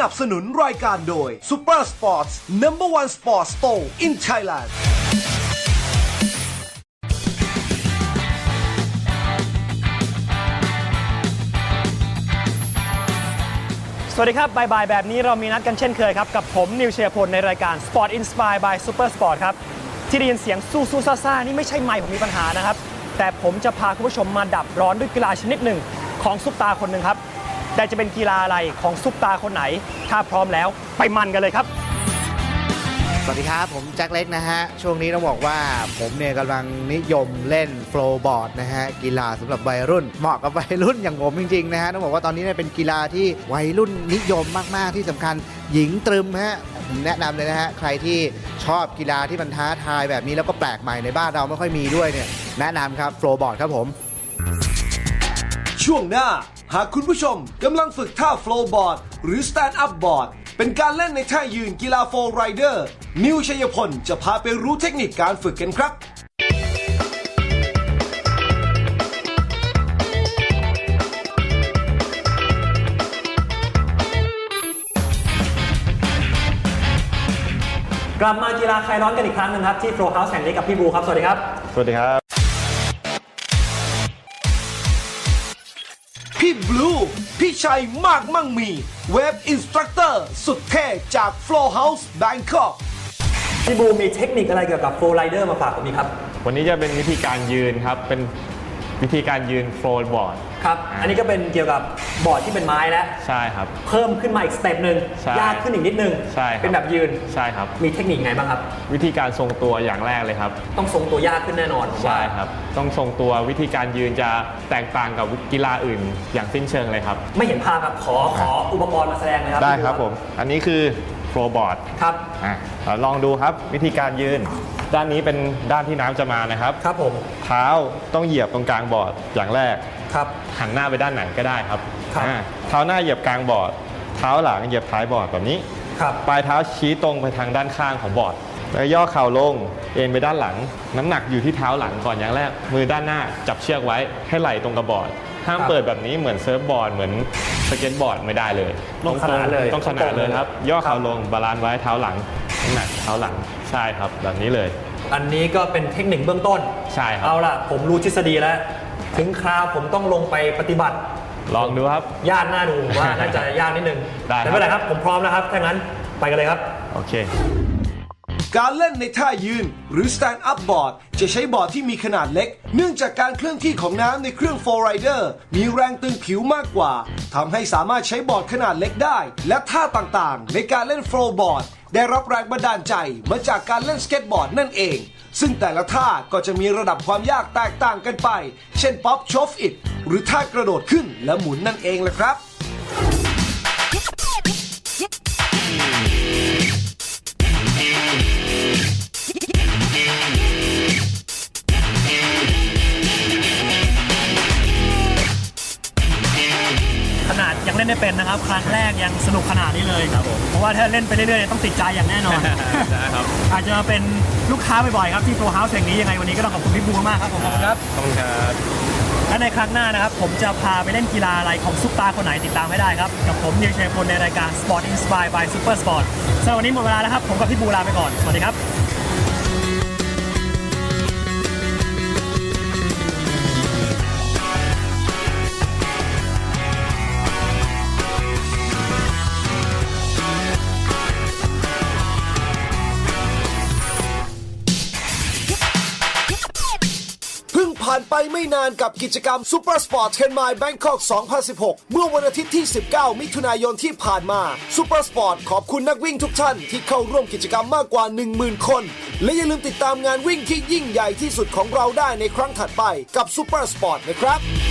นับสนุนรายการโดย Super Sports Number One Sports Store in Thailand สวัสดีครับบ่ายๆแบบนี้เรามีนัดกันเช่นเคยครับ กับผมนิวเชียร์พลในรายการ Sport Inspire by Super Sport ครับ ที่ได้ยินเสียงสู้สู้ซ่าซ่านี่ไม่ใช่ไมค์ผมมีปัญหานะครับ แต่ผมจะพาคุณผู้ชมมาดับร้อนด้วยกีฬาชนิดหนึ่งของซุปตาคนหนึ่งครับ แต่จะเป็นกีฬาอะไรของซุปตาคนไหน ถ้าพร้อมแล้วไปมันกันเลยครับ สวัสดีครับ ผมแจ็คเล็กนะฮะ ช่วงนี้ต้องบอกว่าผมเนี่ยกำลังนิยมเล่นโฟล์บอร์ดนะฮะ กีฬาสำหรับวัยรุ่น เหมาะกับวัยรุ่นอย่างผมจริงๆนะฮะ ต้องบอกว่าตอนนี้เนี่ยเป็นกีฬาที่วัยรุ่นนิยมมากๆที่สำคัญหญิงตรึมฮะผมแนะนำเลยนะฮะ ใครที่ชอบกีฬาที่มันท้าทายแบบนี้แล้วก็แปลกใหม่ในบ้านเราไม่ค่อยมีด้วยเนี่ยแนะนำครับโฟล์บอร์ดครับผม ช่วงหน้า หากคุณผู้ชมกำลังฝึกท่า flow board หรือ stand up board เป็นการเล่นในท่ายืนกีฬา flow rider นิวชัยพลจะพาไปรู้เทคนิคการฝึกกันครับกลับมากีฬาคลายร้อนกันอีกครั้งหนึงครับที่ Flow House แห่งนี้กับพี่บูครับ สวัสดีครับ สวัสดีครับ พี่บลูพี่ชัยมากมั่งมี เว็บอินสตรัคเตอร์สุดเท่จาก Flow House Bangkok พี่บูมีเทคนิคอะไรเกี่ยวกับ Flow Rider มาฝากผมอีกครับ วันนี้จะเป็นวิธีการยืนครับ เป็น วิธีการยืนโฟล์บอร์ด ครับ อันนี้ก็เป็นเกี่ยวกับบอร์ดที่เป็นไม้แล้ว ใช่ครับ เพิ่มขึ้นมาอีกสเต็ปหนึ่งใช่ยากขึ้นอีกนิดนึง ใช่ครับ เป็นแบบยืน ใช่ครับ มีเทคนิคไงบ้างครับ วิธีการทรงตัวอย่างแรกเลยครับ ต้องทรงตัวยากขึ้นแน่นอนผมว่า ใช่ครับ ต้องทรงตัววิธีการยืนจะแตกต่างกับกีฬาอื่น อย่างสิ้นเชิงเลยครับ ไม่เห็นภาพครับ ขอขออุปกรณ์มาแสดงเลยครับได้ครับผม อันนี้คือโฟล์บอร์ดครับอะเราลองดูครับวิธีการยืน ด้านนี้เป็นด้านที่น้ำจะมานะครับครับผม เท้าต้องเหยียบตรงกลางบอร์ดอย่างแรก ครับ หันหน้าไปด้านไหนก็ได้ครับครับ อ่าเท้าหน้าเหยียบกลางบอร์ด เท้าหลังเหยียบท้ายบอร์ดแบบนี้ ครับ ปลายเท้าชี้ตรงไปทางด้านข้างของบอร์ด แล้วย่อเข่าลง เอ็นไปด้านหลัง น้ำหนักอยู่ที่เท้าหลังก่อนอย่างแรก มือด้านหน้าจับเชือกไว้ให้ไหลตรงกับบอร์ด ห้ามครับเปิดแบบนี้เหมือนเซิร์ฟบอร์ดเหมือนสเก็ตบอร์ดไม่ได้เลยต้องขนานเลยต้องขนานเลยครับ ย่อเข่าครับลงบาลานซ์ไว้เท้าหลัง น้ำหนักเท้าหลัง ใช่ครับแบบนี้เลย อันนี้ก็เป็นเทคนิคเบื้องต้น ใช่ครับ เอาล่ะ ผมรู้ทฤษฎีแล้ว ถึงคราวผมต้องลงไปปฏิบัติ ลองดูครับ ยากหน้าดูผมว่าน่าจะยากนิดนึงได้ครับ แต่ไม่เป็นไรครับ ผมพร้อมแล้วครับถ้างั้นไปกันเลยครับ โอเค การเล่นในท่ายืน หรือ stand up board จะใช้บอร์ดที่มีขนาดเล็ก เนื่องจากการเคลื่อนที่ของน้ำในเครื่อง f o r rider มีแรงตึงผิวมากกว่าทำให้สามารถใช้บอร์ดขนาดเล็กได้ และท่าต่างๆ ในการเล่น flow board ได้รับแรงบันดาลใจมาจากการเล่นสเก็ตบอร์ดนั่นเอง ซึ่งแต่ละท่าก็จะมีระดับความยากแตกต่างกันไป เช่นป๊อปชอฟอิดหรือท่ากระโดดขึ้นและหมุนนั่นเองแหละครับ ได้เป็นนะครับ ครั้งแรกยังสนุกขนาดนี้เลยครับผม เพราะว่าถ้าเล่นไปเรื่อยๆเนี่ยต้องติดใจอย่างแน่นอนครับอาจจะมาเป็นลูกค้าบ่อยๆครับที่โฟร์เฮาส์แห่งนี้ยังไงวันนี้ก็ต้องขอบคุณพี่บูมากๆครับผมขอบคุณครับ ขอบคุณครับ และในครั้งหน้านะครับ ผมจะพาไปเล่นกีฬาอะไรของซุปตาคนไหนติดตามไม่ได้ครับ กับผมนิวชัยพลในรายการ Sport Inspire by Super Sport สำหรับวันนี้หมดเวลาแล้วครับ ผมกับพี่บูลาไปก่อน สวัสดีครับ ผ่านไปไม่นานกับกิจกรรม Super Sport 10 Mile Bangkok 2016 เมื่อวันอาทิตย์ที่ 19 มิถุนายนที่ผ่านมา Super Sport ขอบคุณนักวิ่งทุกท่านที่เข้าร่วมกิจกรรมมากกว่า 10,000 คน และอย่าลืมติดตามงานวิ่งที่ยิ่งใหญ่ที่สุดของเราได้ในครั้งถัดไปกับ Super Sport นะครับ